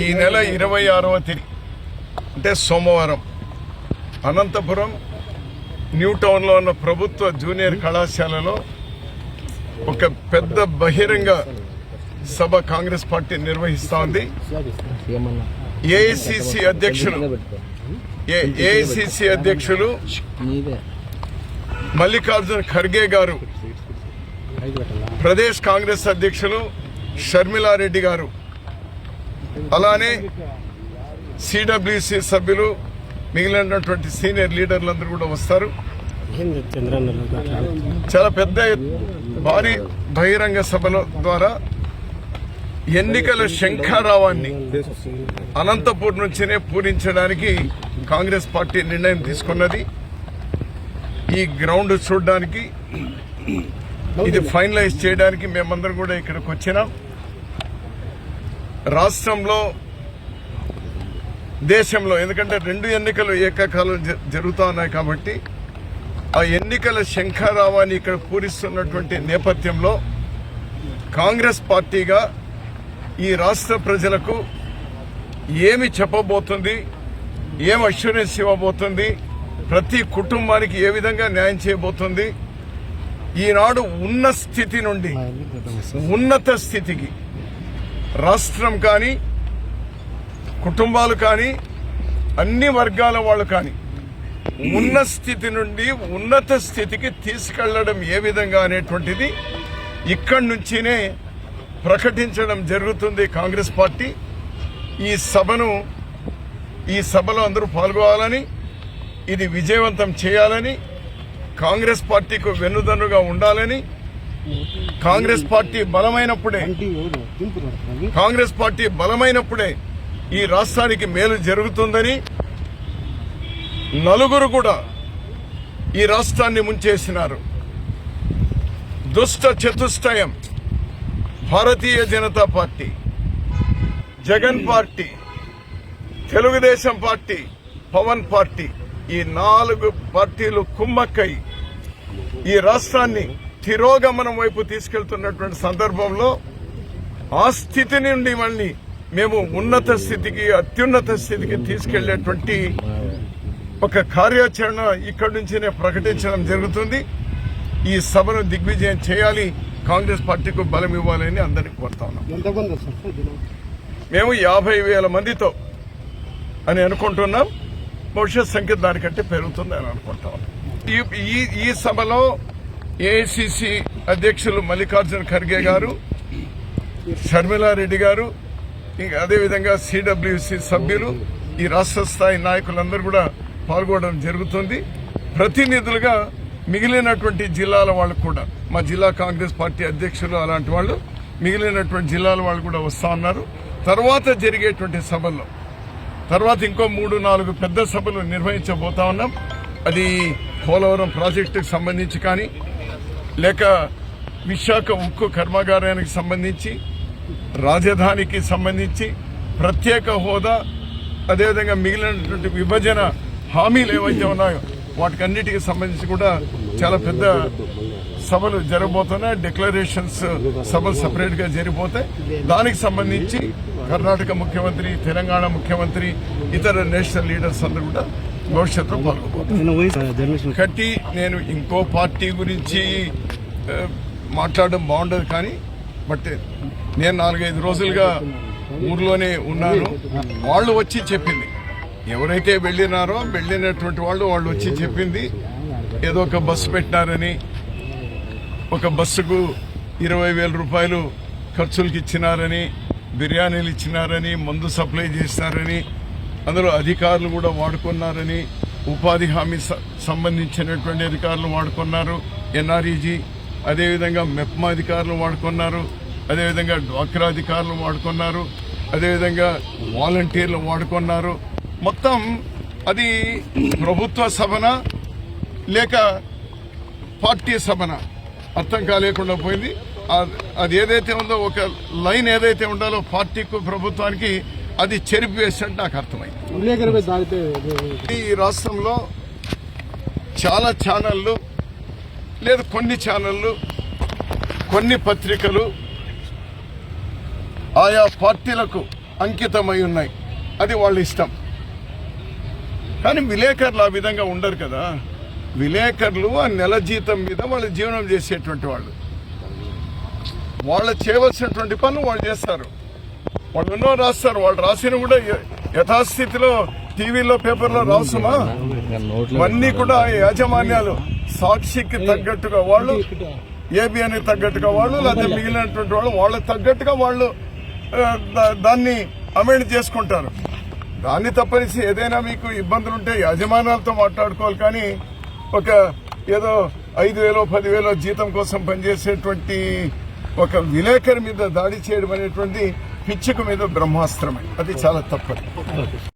ఈ నెల ఇరవై ఆరవ తేదీ అంటే సోమవారం అనంతపురం న్యూ టౌన్లో ఉన్న ప్రభుత్వ జూనియర్ కళాశాలలో ఒక పెద్ద బహిరంగ సభ కాంగ్రెస్ పార్టీ నిర్వహిస్తా ఉంది. ఏఐసిసి అధ్యక్షులు ఏఐసిసి అధ్యక్షులు మల్లికార్జున్ ఖర్గే గారు ప్రదేశ్ కాంగ్రెస్ అధ్యక్షులు షర్మిలారెడ్డి గారు అలానే సిడబ్ల్యూసి సభ్యులు మిగిలినటువంటి సీనియర్ లీడర్లందరూ కూడా వస్తారు. చాలా పెద్ద భారీ బహిరంగ సభల ద్వారా ఎన్నికల శంఖారావాన్ని అనంతపూర్ నుంచినే పూరించడానికి కాంగ్రెస్ పార్టీ నిర్ణయం తీసుకున్నది. ఈ గ్రౌండ్ చూడడానికి ఇది ఫైనలైజ్ చేయడానికి మేమందరం కూడా ఇక్కడికి వచ్చినాం. రాష్ట్రంలో దేశంలో ఎందుకంటే రెండు ఎన్నికలు ఏకకాలం జరుగుతా ఉన్నాయి కాబట్టి ఆ ఎన్నికల శంఖారావాన్ని ఇక్కడ పూరిస్తున్నటువంటి నేపథ్యంలో కాంగ్రెస్ పార్టీగా ఈ రాష్ట్ర ప్రజలకు ఏమి చెప్పబోతుంది ఏం అష్యూరెన్స్ ఇవ్వబోతుంది ప్రతి కుటుంబానికి ఏ విధంగా న్యాయం చేయబోతుంది ఈనాడు ఉన్న స్థితి నుండి ఉన్నత స్థితికి రాష్ట్రం కానీ కుటుంబాలు కానీ అన్ని వర్గాల వాళ్ళు కానీ ఉన్న స్థితి నుండి ఉన్నత స్థితికి తీసుకెళ్ళడం ఏ విధంగా అనేటువంటిది ఇక్కడి నుంచినే ప్రకటించడం జరుగుతుంది కాంగ్రెస్ పార్టీ. ఈ సభను ఈ సభలో అందరూ పాల్గొవాలని ఇది విజయవంతం చేయాలని కాంగ్రెస్ పార్టీకు వెన్నుదన్నుగా ఉండాలని కాంగ్రెస్ పార్టీ బలమైనప్పుడే కాంగ్రెస్ పార్టీ బలమైనప్పుడే ఈ రాష్ట్రానికి మేలు జరుగుతుందని నలుగురు కూడా ఈ రాష్ట్రాన్ని ముంచేసినారు. దుష్ట చతుష్టయం Bharatiya Janata party Jagan party Telugu Desam party Pawan party ఈ నాలుగు పార్టీలు కుమ్మక్కై ఈ రాష్ట్రాన్ని తిరోగమనం వైపు తీసుకెళ్తున్నటువంటి సందర్భంలో ఆ స్థితి నుండి మళ్ళీ మేము ఉన్నత స్థితికి అత్యున్నత స్థితికి తీసుకెళ్ళేటువంటి ఒక కార్యాచరణ ఇక్కడి నుంచినే ప్రకటించడం జరుగుతుంది. ఈ సభను దిగ్విజయం చేయాలి. కాంగ్రెస్ పార్టీకు బలం ఇవ్వాలని అందరికీ కోరుతా ఉన్నాం. మేము యాభై వేల మందితో అని అనుకుంటున్నాం. భవిష్యత్ సంఖ్య దానికంటే పెరుగుతుంది అని అనుకుంటా ఉన్నాం. ఈ- ఈ ఈ సభలో ఏఐసిసి అధ్యక్షులు మల్లికార్జున ఖర్గే గారు షర్మిలారెడ్డి గారు ఇంకా అదేవిధంగా సిడబ్ల్యూసి సభ్యులు ఈ రాష్ట్ర స్థాయి నాయకులందరూ కూడా పాల్గొనడం జరుగుతుంది. ప్రతినిధులుగా మిగిలినటువంటి జిల్లాల వాళ్ళు కూడా మా జిల్లా కాంగ్రెస్ పార్టీ అధ్యక్షులు అలాంటి వాళ్ళు మిగిలినటువంటి జిల్లాల వాళ్ళు కూడా వస్తూ ఉన్నారు. తర్వాత జరిగేటువంటి సభల్లో తర్వాత ఇంకో మూడు నాలుగు పెద్ద సభలు నిర్వహించబోతా ఉన్నాం. అది పోలవరం ప్రాజెక్టుకు సంబంధించి కానీ లేక విశాఖ ఉక్కు కర్మాగారానికి సంబంధించి రాజధానికి సంబంధించి ప్రత్యేక హోదా అదేవిధంగా మిగిలినటువంటి విభజన హామీలు ఏవైతే ఉన్నాయో వాటికన్నిటికి సంబంధించి కూడా చాలా పెద్ద సభలు జరగబోతున్నాయి. డిక్లరేషన్స్ సభలు సపరేట్గా జరిగిపోతాయి. దానికి సంబంధించి కర్ణాటక ముఖ్యమంత్రి తెలంగాణ ముఖ్యమంత్రి ఇతర నేషనల్ లీడర్స్ అందరూ కూడా భవిష్యత్తులో జర్నలిస్ట్ కట్టి నేను ఇంకో పార్టీ గురించి మాట్లాడడం బాగుండదు కానీ బట్ నేను నాలుగైదు రోజులుగా ఊర్లోనే ఉన్నాను. వాళ్ళు వచ్చి చెప్పింది. ఎవరైతే వెళ్ళినారో వెళ్ళినటువంటి వాళ్ళు వాళ్ళు వచ్చి చెప్పింది. ఏదో ఒక బస్సు పెట్టినారని ఒక బస్సుకు ఇరవై వేల రూపాయలు ఖర్చులకు ఇచ్చినారని బిర్యానీలు ఇచ్చినారని మందు సప్లై చేస్తారని అందులో అధికారులు కూడా వాడుకున్నారని ఉపాధి హామీ స- సంబంధించినటువంటి అధికారులు వాడుకున్నారు. ఎన్ఆర్ఈజీ అదేవిధంగా మెప్మా అధికారులు వాడుకున్నారు. అదేవిధంగా డ్వాక్రా అధికారులు వాడుకున్నారు. అదేవిధంగా వాలంటీర్లు వాడుకున్నారు. మొత్తం అది ప్రభుత్వ సభన లేక పార్టీ సభన? అర్థం కాలేకుండా పోయింది. అది ఏదైతే ఉందో ఒక లైన్ ఏదైతే ఉండాలో పార్టీకు ప్రభుత్వానికి అది చెరిపివేసినట్టు నాకు అర్థమైంది. ఈ రాష్ట్రంలో చాలా ఛానళ్ళు లేదు కొన్ని ఛానళ్ళు కొన్ని పత్రికలు ఆయా పార్టీలకు అంకితమై ఉన్నాయి. అది వాళ్ళ ఇష్టం. కానీ విలేకరులు ఆ విధంగా ఉండరు కదా. విలేకరులు ఆ నెల జీతం మీద వాళ్ళ జీవనం చేసేటువంటి వాళ్ళు. వాళ్ళు చేయవలసినటువంటి పనులు వాళ్ళు చేస్తారు. వాళ్ళు ఎన్నో రాస్తారు. వాళ్ళు రాసిన కూడా యథాస్థితిలో టీవీలో పేపర్లో రాసుమా ఇవన్నీ కూడా యాజమాన్యాలు సాక్షికి తగ్గట్టుగా వాళ్ళు ఏబిఎన్ తగ్గట్టుగా వాళ్ళు లేకపోతే మిగిలినటువంటి వాళ్ళు వాళ్ళకి తగ్గట్టుగా వాళ్ళు దా- దాన్ని అమెండ్ చేసుకుంటారు. దాన్ని తప్పనిసి ఏదైనా మీకు ఇబ్బందులు ఉంటే యాజమాన్యాలతో మాట్లాడుకోవాలి. కానీ ఒక ఏదో ఐదు వేలో పదివేలో జీతం కోసం పనిచేసేటువంటి ఒక విలేకరి మీద దాడి చేయడం అనేటువంటి పిచ్చుకు మీద బ్రహ్మాస్త్రమే. అది చాలా తప్పదు.